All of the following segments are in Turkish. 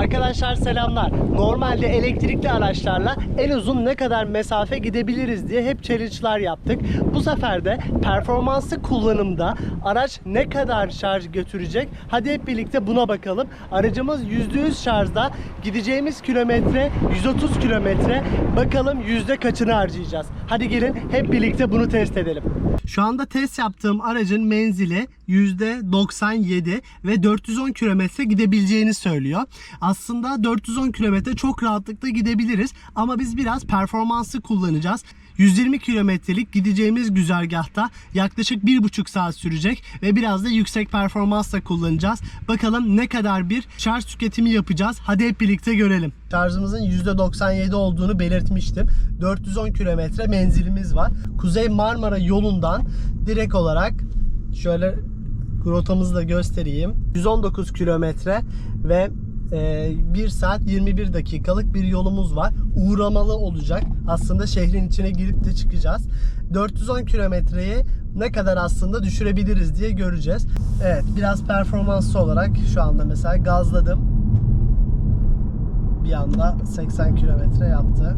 Arkadaşlar selamlar. Normalde elektrikli araçlarla en uzun ne kadar mesafe gidebiliriz diye hep challenge'lar yaptık. Bu sefer de performanslı kullanımda araç ne kadar şarj götürecek? Hadi hep birlikte buna bakalım. Aracımız %100 şarjda. Gideceğimiz kilometre 130 kilometre. Bakalım yüzde kaçını harcayacağız. Hadi gelin hep birlikte bunu test edelim. Şu anda test yaptığım aracın menzili %97 ve 410 kilometre gidebileceğini söylüyor. Aslında 410 kilometre çok rahatlıkla gidebiliriz ama biz biraz performanslı kullanacağız. 120 kilometrelik gideceğimiz güzergahta yaklaşık 1,5 saat sürecek ve biraz da yüksek performansla kullanacağız. Bakalım ne kadar bir şarj tüketimi yapacağız. Hadi hep birlikte görelim. Şarjımızın %97 olduğunu belirtmiştim. 410 kilometre menzilimiz var. Kuzey Marmara yolundan direkt olarak şöyle rotamızı da göstereyim. 119 kilometre ve 1 saat 21 dakikalık bir yolumuz var. Uğramalı olacak. Aslında şehrin içine girip de çıkacağız. 410 kilometreyi ne kadar aslında düşürebiliriz diye göreceğiz. Evet biraz performanslı olarak şu anda mesela gazladım. Bir anda 80 kilometre yaptı.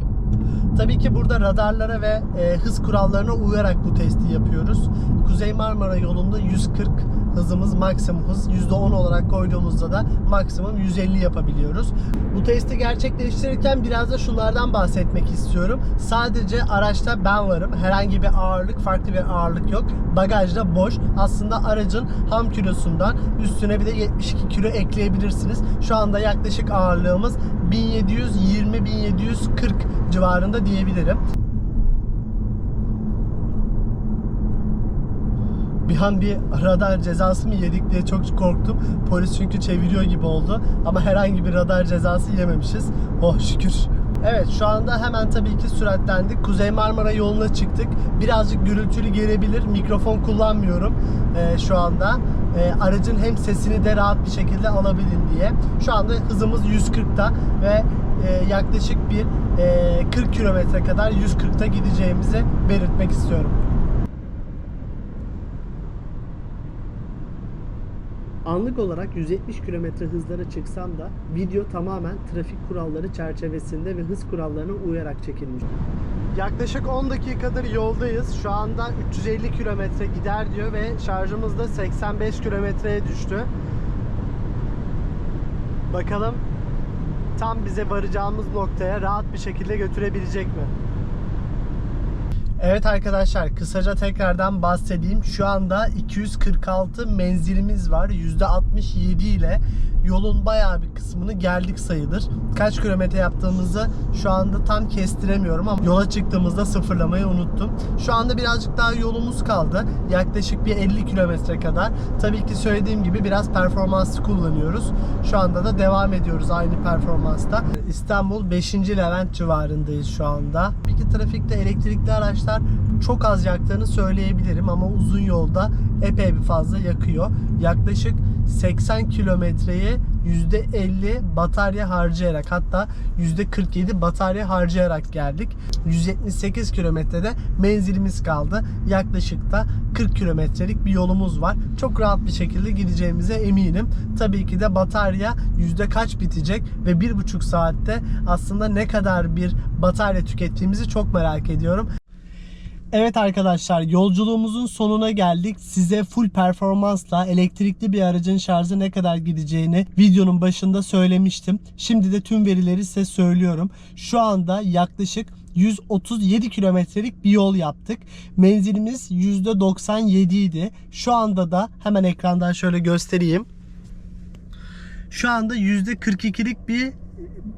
Tabii ki burada radarlara ve e, hız kurallarına uyarak bu testi yapıyoruz. Kuzey Marmara yolunda 140 hızımız maksimum hız. %10 olarak koyduğumuzda da maksimum 150 yapabiliyoruz. Bu testi gerçekleştirirken biraz da şunlardan bahsetmek istiyorum. Sadece araçta ben varım. Herhangi bir ağırlık, farklı bir ağırlık yok. Bagajda boş. Aslında aracın ham kilosundan üstüne bir de 72 kilo ekleyebilirsiniz. Şu anda yaklaşık ağırlığımız 1720-1740 civarında diyebilirim. Bir an bir radar cezası mı yedik diye çok korktum. Polis çünkü çeviriyor gibi oldu. Ama herhangi bir radar cezası yememişiz. Oh şükür. Evet şu anda hemen tabii ki süratlendik. Kuzey Marmara yoluna çıktık. Birazcık gürültülü gelebilir. Mikrofon kullanmıyorum e, şu anda. E, aracın hem sesini de rahat bir şekilde alabilin diye. Şu anda hızımız 140'ta ve e, yaklaşık bir e, 40 kilometre kadar 140'ta gideceğimizi belirtmek istiyorum. Anlık olarak 170 km hızlara çıksam da video tamamen trafik kuralları çerçevesinde ve hız kurallarına uyarak çekilmiş. Yaklaşık 10 dakikadır yoldayız. Şu anda 350 kilometre gider diyor ve şarjımız da 85 kilometreye düştü. Bakalım tam bize varacağımız noktaya rahat bir şekilde götürebilecek mi? Evet arkadaşlar kısaca tekrardan bahsedeyim. Şu anda 246 menzilimiz var. %67 ile yolun bayağı bir kısmını geldik sayılır. Kaç kilometre yaptığımızı şu anda tam kestiremiyorum ama yola çıktığımızda sıfırlamayı unuttum. Şu anda birazcık daha yolumuz kaldı. Yaklaşık bir 50 kilometre kadar. Tabii ki söylediğim gibi biraz performanslı kullanıyoruz. Şu anda da devam ediyoruz aynı performansta. İstanbul 5. Levent civarındayız şu anda. Tabii ki trafikte elektrikli araçlar çok az yaktığını söyleyebilirim ama uzun yolda epey bir fazla yakıyor. Yaklaşık 80 kilometreyi %50 batarya harcayarak hatta %47 batarya harcayarak geldik. 178 kilometrede menzilimiz kaldı. Yaklaşık da 40 kilometrelik bir yolumuz var. Çok rahat bir şekilde gideceğimize eminim. Tabii ki de batarya yüzde kaç bitecek ve bir buçuk saatte aslında ne kadar bir batarya tükettiğimizi çok merak ediyorum. Evet arkadaşlar yolculuğumuzun sonuna geldik. Size full performansla elektrikli bir aracın şarjı ne kadar gideceğini videonun başında söylemiştim. Şimdi de tüm verileri size söylüyorum. Şu anda yaklaşık 137 kilometrelik bir yol yaptık. Menzilimiz %97 idi. Şu anda da hemen ekrandan şöyle göstereyim. Şu anda %42'lik bir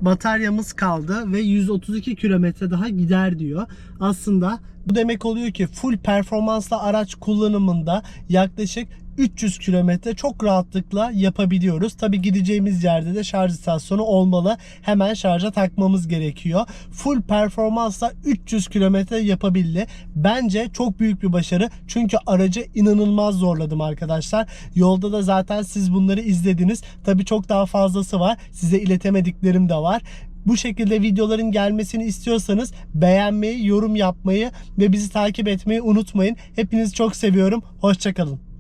bataryamız kaldı ve 132 kilometre daha gider diyor. Aslında bu demek oluyor ki full performansla araç kullanımında yaklaşık 300 kilometre çok rahatlıkla yapabiliyoruz. Tabi gideceğimiz yerde de şarj istasyonu olmalı. Hemen şarja takmamız gerekiyor. Full performansla 300 kilometre yapabildi. Bence çok büyük bir başarı. Çünkü aracı inanılmaz zorladım arkadaşlar. Yolda da zaten siz bunları izlediniz. Tabi çok daha fazlası var. Size iletemediklerim de var. Bu şekilde videoların gelmesini istiyorsanız beğenmeyi, yorum yapmayı ve bizi takip etmeyi unutmayın. Hepinizi çok seviyorum. Hoşçakalın.